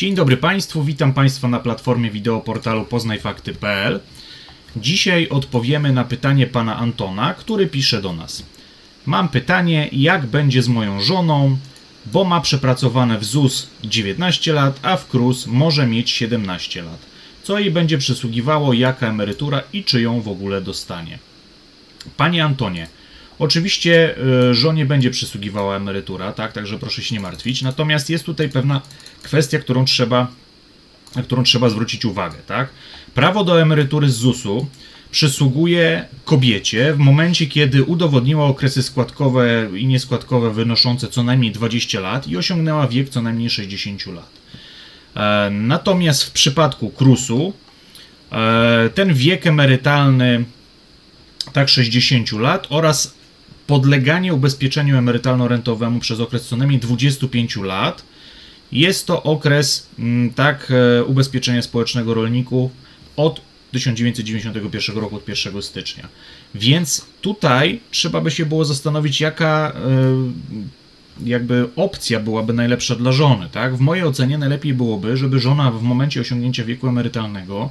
Dzień dobry Państwu, witam Państwa na platformie wideo portalu poznajfakty.pl. Dzisiaj odpowiemy na pytanie pana Antona, który pisze do nas. Mam pytanie, jak będzie z moją żoną, bo ma przepracowane w ZUS 19 lat, a w KRUS może mieć 17 lat. Co jej będzie przysługiwało, jaka emerytura i czy ją w ogóle dostanie? Panie Antonie, oczywiście y, żonie będzie przysługiwała emerytura, tak, także proszę się nie martwić. Natomiast jest tutaj pewna kwestia, którą trzeba, na którą trzeba zwrócić uwagę, tak? Prawo do emerytury z ZUS-u przysługuje kobiecie w momencie, kiedy udowodniła okresy składkowe i nieskładkowe wynoszące co najmniej 20 lat i osiągnęła wiek co najmniej 60 lat. E, Natomiast w przypadku KRUS-u e, ten wiek emerytalny tak 60 lat oraz podleganie ubezpieczeniu emerytalno-rentowemu przez okres co najmniej 25 lat. Jest to okres mm, tak e, ubezpieczenia społecznego rolników od 1991 roku, od 1 stycznia. Więc tutaj trzeba by się było zastanowić, jaka e, jakby opcja byłaby najlepsza dla żony, tak? W mojej ocenie najlepiej byłoby, żeby żona w momencie osiągnięcia wieku emerytalnego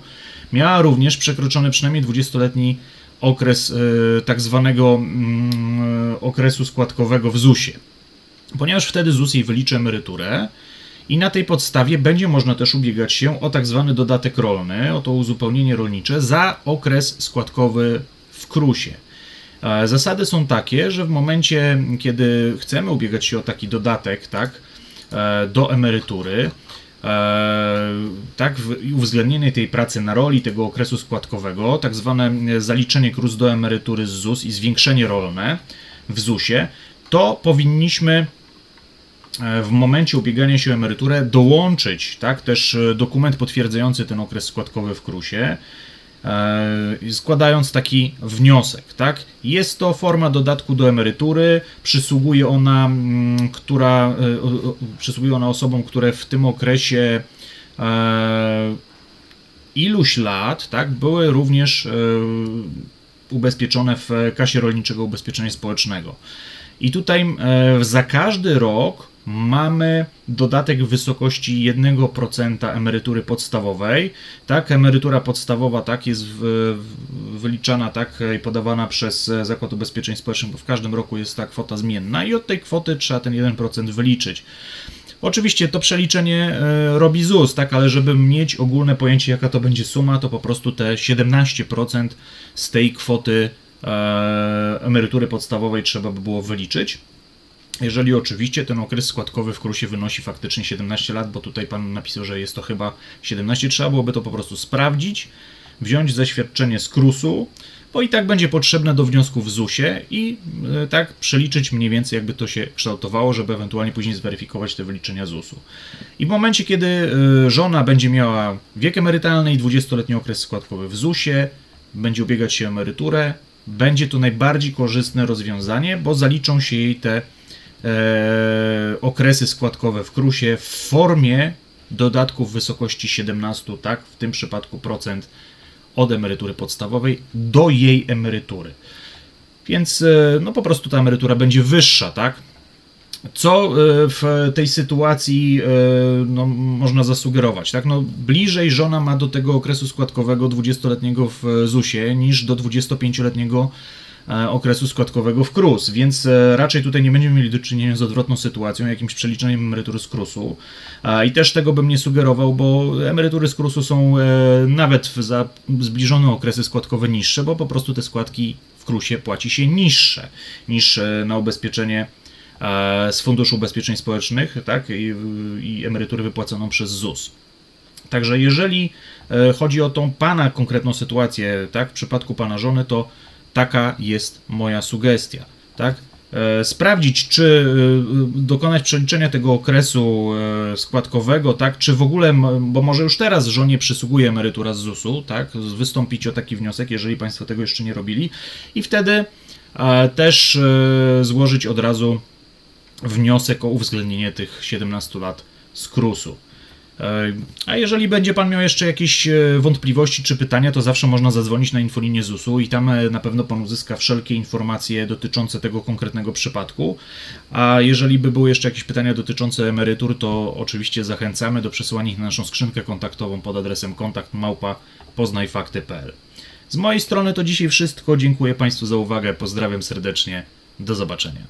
miała również przekroczony przynajmniej 20-letni okres e, tak zwanego mm, okresu składkowego w ZUS-ie. Ponieważ wtedy ZUS jej wyliczy emeryturę i na tej podstawie będzie można też ubiegać się o tak zwany dodatek rolny, o to uzupełnienie rolnicze za okres składkowy w KRUS-ie. E, Zasady są takie, że w momencie, kiedy chcemy ubiegać się o taki dodatek, tak, e, do emerytury, tak, w- i uwzględnienie tej pracy na roli tego okresu składkowego, tak zwane e, zaliczenie KRUS do emerytury z ZUS i zwiększenie rolne w ZUS-ie, to powinniśmy e, w momencie ubiegania się o emeryturę dołączyć tak, też e, dokument potwierdzający ten okres składkowy w KRUS-ie, e, składając taki wniosek. Tak? Jest to forma dodatku do emerytury, przysługuje ona, mm, która, e, przysługuje ona osobom, które w tym okresie e, iluś lat tak, były również e, ubezpieczone w Kasie Rolniczego Ubezpieczenia Społecznego. I tutaj e, za każdy rok mamy dodatek w wysokości 1% emerytury podstawowej. Tak, emerytura podstawowa tak jest w, w, wyliczana tak i podawana przez e, Zakład Ubezpieczeń Społecznych, bo w każdym roku jest ta kwota zmienna i od tej kwoty trzeba ten 1% wyliczyć. Oczywiście to przeliczenie e, robi ZUS, tak, ale żeby mieć ogólne pojęcie, jaka to będzie suma, to po prostu te 17% z tej kwoty e, emerytury podstawowej trzeba by było wyliczyć. Jeżeli oczywiście ten okres składkowy w KRUSie wynosi faktycznie 17 lat, bo tutaj pan napisał, że jest to chyba 17, trzeba byłoby to po prostu sprawdzić, wziąć zaświadczenie z KRUSu, bo i tak będzie potrzebne do wniosku w ZUSie i e, tak przeliczyć mniej więcej, jakby to się kształtowało, żeby ewentualnie później zweryfikować te wyliczenia ZUSu. I w momencie, kiedy e, żona będzie miała wiek emerytalny i 20-letni okres składkowy w ZUSie, będzie ubiegać się o emeryturę, będzie to najbardziej korzystne rozwiązanie, bo zaliczą się jej te okresy składkowe w KRUSie w formie dodatków w wysokości 17, tak, w tym przypadku procent od emerytury podstawowej do jej emerytury. Więc e, no po prostu ta emerytura będzie wyższa, tak? Co e, w tej sytuacji e, no, można zasugerować? Tak? No, bliżej żona ma do tego okresu składkowego 20-letniego w ZUS-ie niż do 25-letniego e, okresu składkowego w KRUS, więc e, raczej tutaj nie będziemy mieli do czynienia z odwrotną sytuacją, jakimś przeliczeniem emerytury z KRUS-u. A, I też tego bym nie sugerował, bo emerytury z KRUS-u są e, nawet za zbliżone okresy składkowe niższe, bo po prostu te składki w KRUS-ie płaci się niższe niż e, na ubezpieczenie e, z Funduszu Ubezpieczeń Społecznych tak, i, i emerytury wypłaconą przez ZUS. Także jeżeli e, chodzi o tą pana konkretną sytuację, tak, w przypadku pana żony, to taka jest moja sugestia, tak? E, Sprawdzić, czy e, dokonać przeliczenia tego okresu e, składkowego, tak? Czy w ogóle, bo może już teraz żonie przysługuje emerytura z ZUS-u, tak? Wystąpić o taki wniosek, jeżeli Państwo tego jeszcze nie robili, i wtedy też złożyć od razu wniosek o uwzględnienie tych 17 lat z KRUS-u. E, A jeżeli będzie Pan miał jeszcze jakieś e, wątpliwości czy pytania, to zawsze można zadzwonić na infolinię ZUS-u i tam e, na pewno Pan uzyska wszelkie informacje dotyczące tego konkretnego przypadku. A jeżeli by były jeszcze jakieś pytania dotyczące emerytur, to oczywiście zachęcamy do przesyłania ich na naszą skrzynkę kontaktową pod adresem kontakt. Z mojej strony to dzisiaj wszystko. Dziękuję Państwu za uwagę. Pozdrawiam serdecznie. Do zobaczenia.